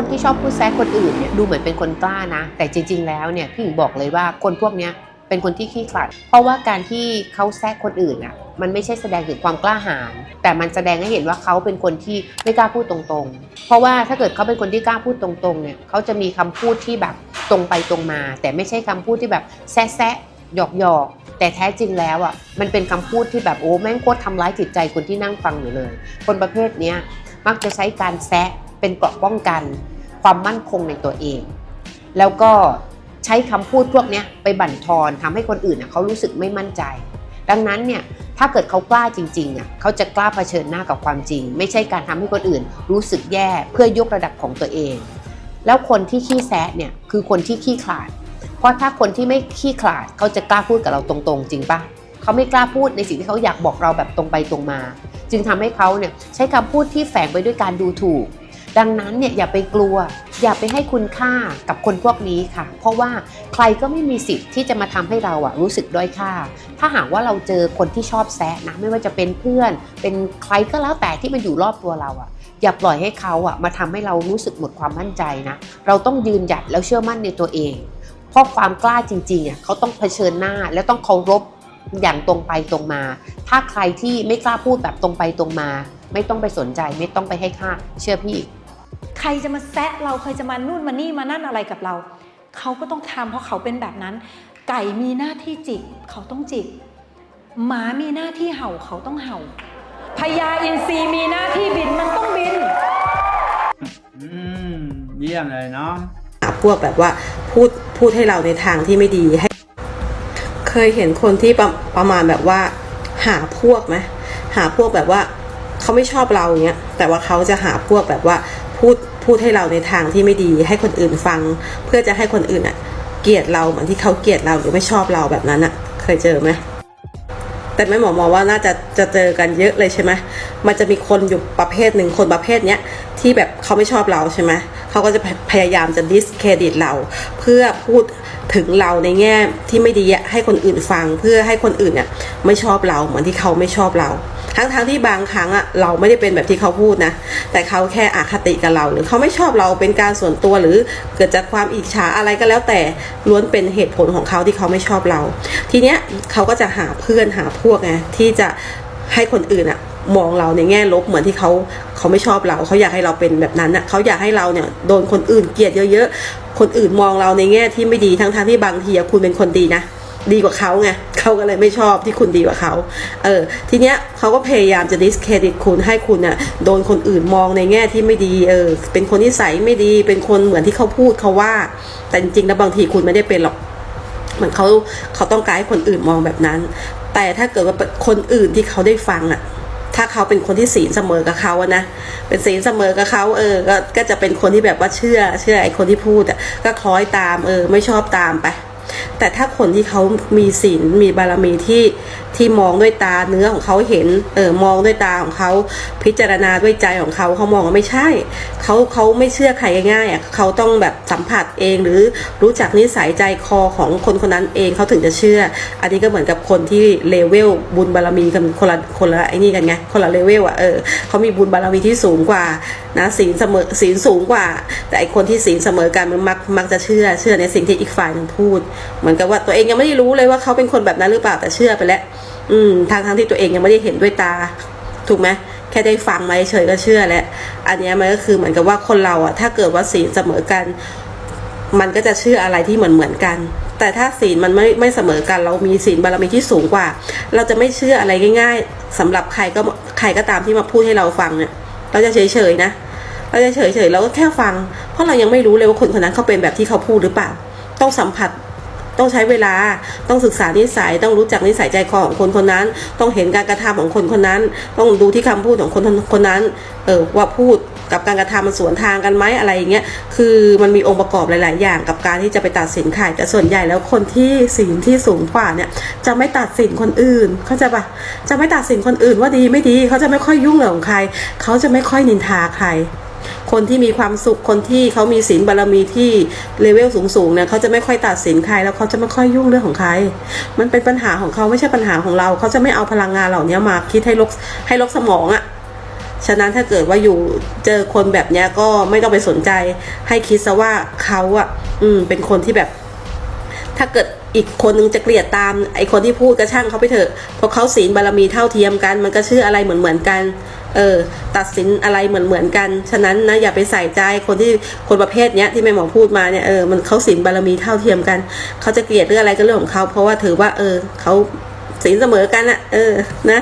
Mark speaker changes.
Speaker 1: คนที่ชอบพูดแซะคนอื่นเนี่ยดูเหมือนเป็นคนกล้านะ แต่จริง ๆ แล้วเนี่ยพี่หญิงบอกเลยว่าคนพวกเนี้ยเป็นคนที่ขี้ขลาดเพราะว่าการที่เขาแซะคนอื่นอะมันไม่ใช่แสดงถึงความกล้าหาญแต่มันแสดงให้เห็นว่าเขาเป็นคนที่ไม่กล้าพูดตรงๆ เพราะว่าถ้าเกิดเขาเป็นคนที่กล้าพูดตรงๆเนี่ยเขาจะมีคำพูดที่แบบตรงไปตรงมา แต่ไม่ใช่คำพูดที่แบบแซะแซะหยอกหยอกแต่แท้จริงแล้วอะมันเป็นคำพูดที่แบบโอ้แม่งโคตรทำร้ายจิตใจคนที่นั่งฟังอยู่เลย คนประเภทเนี้ยมักจะใช้การแซะ เป็นเกราะป้องกัน ความมั่นคงในตัวเอง แล้วก็ใช้คำพูดพวกนี้ไปบั่นทอนทำให้คนอื่นเขารู้สึกไม่มั่นใจ ดังนั้นเนี่ยถ้าเกิดเขากล้าจริงๆอะเขาจะกล้าเผชิญหน้ากับความจริง ไม่ใช่การทำให้คนอื่น รู้สึกแย่เพื่อยกระดับของตัวเอง แล้วคนที่ขี้แซะเนี่ยคือคนที่ขี้ขลาด เพราะถ้าคนที่ไม่ขี้ขลาดเขาจะกล้าพูดกับเราตรงๆ จริงปะเขาไม่กล้าพูดในสิ่งที่เขาอยากบอกเราแบบตรงไปตรงมา จึงทำให้เขาเนี่ยใช้คำพูดที่แฝงไปด้วยการดูถูก ดังนั้นเนี่ยอย่าไปกลัว อย่าไปให้คุณค่ากับคนพวกนี้ค่ะ เพราะว่าใครก็ไม่มีสิทธิ์ที่จะมาทำให้เราอะรู้สึกด้อยค่า ถ้าหากว่าเราเจอคนที่ชอบแซะนะไม่ว่าจะเป็นเพื่อน เป็นใครก็แล้วแต่ที่มันอยู่รอบตัวเราอะอย่าปล่อยให้เขาอะมาทำให้เรารู้สึกหมดความมั่นใจนะเราต้องยืนหยัดแล้วเชื่อมั่นในตัวเองเพราะความกล้าจริงๆอะเขาต้องเผชิญหน้าและต้องเคารพอย่างตรงไปตรงมา ถ้าใครที่ไม่กล้าพูดแบบตรงไปตรงมา ไม่ต้องไปสนใจไม่ต้องไปให้ค่าเชื่อพี่
Speaker 2: ใครจะมาแซะเราใครจะมานู่นมานี่มานั่นอะไรกับเรา เขาก็ต้องทำเพราะเขาเป็นแบบนั้น ไก่มีหน้าที่จิกเขาต้องจิก หมามีหน้าที่เห่าเขาต้องเห่าพญาอินทรีมีหน้าที่บินมันต้องบิน
Speaker 3: อืมเยี่ยมเลยเนาะ
Speaker 4: หาพวกแบบว่าพูดพูดให้เราในทางที่ไม่ดีให้ เคยเห็นคนที่ประประมาณแบบว่า หาพวกไหมหาพวกแบบว่าเขาไม่ชอบเราอย่างเงี้ยแต่ว่าเขาจะหาพวกแบบว่า พูดพูดให้เราในทางที่ไม่ดีให้คนอื่นฟัง เพื่อจะให้คนอื่นอะเกลียดเราเหมือนที่เขาเกลียดเราหรือไม่ชอบเราแบบนั้นอะ เคยเจอไหมแต่แม่หมอมองว่าน่าจะจะเจอกันเยอะเลยใช่ไหมมันจะมีคนอยู่ประเภทหนึ่งคนประเภทเนี้ยที่แบบเขาไม่ชอบเราใช่ไหม เขาก็จะพยายามจะดิสเครดิตเรา เพื่อพูดถึงเราในแง่ที่ไม่ดีให้คนอื่นฟังเพื่อให้คนอื่นเนี่ยไม่ชอบเราเหมือนที่เขาไม่ชอบเรา ทั้งๆทที่บางครั้งอะเราไม่ได้เป็นแบบที่เขาพูดนะ แต่เขาแค่อคติกับเรา หรือเขาไม่ชอบเราเป็นการส่วนตัวหรือเกิดจากความอิจฉาอะไรก็แล้วแต่ล้วนเป็นเหตุผลของเขาที่เขาไม่ชอบเรา ทีเนี้ยเขาก็จะหาเพื่อนหาพวกไงที่จะให้คนอื่นอะมองเราในแง่ลบเหมือนที่เขา เขาไม่ชอบเราเขาอยากให้เราเป็นแบบนั้นอะเขาอยากให้เราเนี่ยโดนคนอื่นเกลียดเยอะๆ คนอื่นมองเราในแง่ที่ไม่ดีทั้งๆที่บางทีคุณเป็นคนดีนะดีกว่าเขาไงเขาก็เลยไม่ชอบที่คุณดีกว่าเขาเออ ทีเนี้ยเขาก็พยายามจะ discredit คุณให้คุณน่ะโดนคนอื่นมองในแง่ที่ไม่ดี เออ เป็นคนนิสัยไม่ดี เป็นคนเหมือนที่เขาพูดเขาว่า แต่จริงๆแล้วบางทีคุณไม่ได้เป็นหรอก เหมือนเขาเขาต้องการให้คนอื่นมองแบบนั้น แต่ถ้าเกิดว่าคนอื่นที่เขาได้ฟังอะ ถ้าเขาเป็นคนที่ศีลเสมอกับเขาอะนะเป็นศีลเสมอกับเขาเออก็ก็จะเป็นคนที่แบบว่าเชื่อ เชื่อไอ้คนที่พูดอะก็คล้อยตามเออ ไม่ชอบตามไป แต่ถ้าคนที่เขามีศีลมีบารมีที่ที่มองด้วยตาเนื้อของเขาเห็นเออมองด้วยตาของเขาพิจารณาด้วยใจของเขาเขามองว่าไม่ใช่เขาเขาไม่เชื่อใครง่ายๆอะเขาต้องแบบสัมผัสเองหรือรู้จักนิสัยใจคอของคนคนนั้นเองเขาถึงจะเชื่อ อันนี้ก็เหมือนกับคนที่เลเวลบุญบารมีกันคนละคนละไอ้นี่กันไงคนละเลเวลอะเออเขามีบุญบารมีที่สูงกว่านะศีลเสมอศีลสูงกว่า แต่ไอคนที่ศีลเสมอกันมันมักมักจะเชื่อเชื่อในสิ่งที่อีกฝ่ายหนึ่งพูดเหมือนกับว่าตัวเองยังไม่ได้รู้เลยว่าเขาเป็นคนแบบนั้นหรือเปล่าแต่เชื่อไปแล้ว อืมทางทางที่ตัวเองยังไม่ได้เห็นด้วยตา ถูกไหมแค่ได้ฟังมาเฉยก็เชื่อแล้วอันนี้มันก็คือเหมือนกับว่าคนเราอะถ้าเกิดว่าศีลเสมอกัน มันก็จะเชื่ออะไรที่เหมือนเหมือนกัน แต่ถ้าศีลมันไม่ไม่เสมอกัน เรามีศีลบารมีที่สูงกว่า เราจะไม่เชื่ออะไรง่าย ๆสำหรับใครก็ใครก็ตามที่มาพูดให้เราฟังเนี่ยเราจะเฉยๆนะเราจะเฉยๆเราก็แค่ฟัง เพราะเรายังไม่รู้เลยว่าคนคนนั้นเขาเป็นแบบที่เขาพูดหรือเปล่า ต้องสัมผัส ต้องใช้เวลาต้องศึกษานิสัยต้องรู้จักนิสัยใจคอของคนคนนั้น ต้องเห็นการกระทำของคนคนนั้น ต้องดูที่คำพูดของคนคนนั้นเออว่าพูดกับการกระทำมันสวนทางกันไหมอะไรอย่างเงี้ยคือมันมีองค์ประกอบหลาย ๆ อย่างกับการที่จะไปตัดสินใครแต่ส่วนใหญ่แล้วคนที่ศีลที่สูงกว่าเนี่ยจะไม่ตัดสินคนอื่นเข้าใจปะจะไม่ตัดสินคนอื่นว่าดีไม่ดี เขาจะไม่ค่อยยุ่งเรื่องของใคร เขาจะไม่ค่อยนินทาใคร คนที่มีความสุขคนที่เขามีศีลบารมีที่เลเวลสูงๆเนี่ยเขาจะไม่ค่อยตัดสินใครแล้วเขาจะไม่ค่อยยุ่งเรื่องของใคร มันเป็นปัญหาของเขาไม่ใช่ปัญหาของเรา เขาจะไม่เอาพลังงานเหล่านี้มาคิดให้ลกให้ลกสมองอะฉะนั้นถ้าเกิดว่าอยู่เจอคนแบบเนี้ยก็ไม่ต้องไปสนใจ ให้คิดซะว่าเขาอะอืม เป็นคนที่แบบ ถ้าเกิด อีกคนนึงจะเกลียดตามไอคนที่พูดกระช่างเขาไปเถอะเพราะเขาศีลบารมีเท่าเทียมกัน มันก็ชื่ออะไรเหมือนเหมือนกัน เออ ตัดสินอะไรเหมือนเหมือนกัน ฉะนั้นนะอย่าไปใส่ใจคนที่คนประเภทเนี้ยที่แม่หมอพูดมาเนี่ยเออมันเขาศีลบารมีเท่าเทียมกันเขาจะเกลียดเรื่องอะไรก็เรื่องของเขาเพราะว่าถือว่า เออเขาศีลเสมอกันอะเออนะ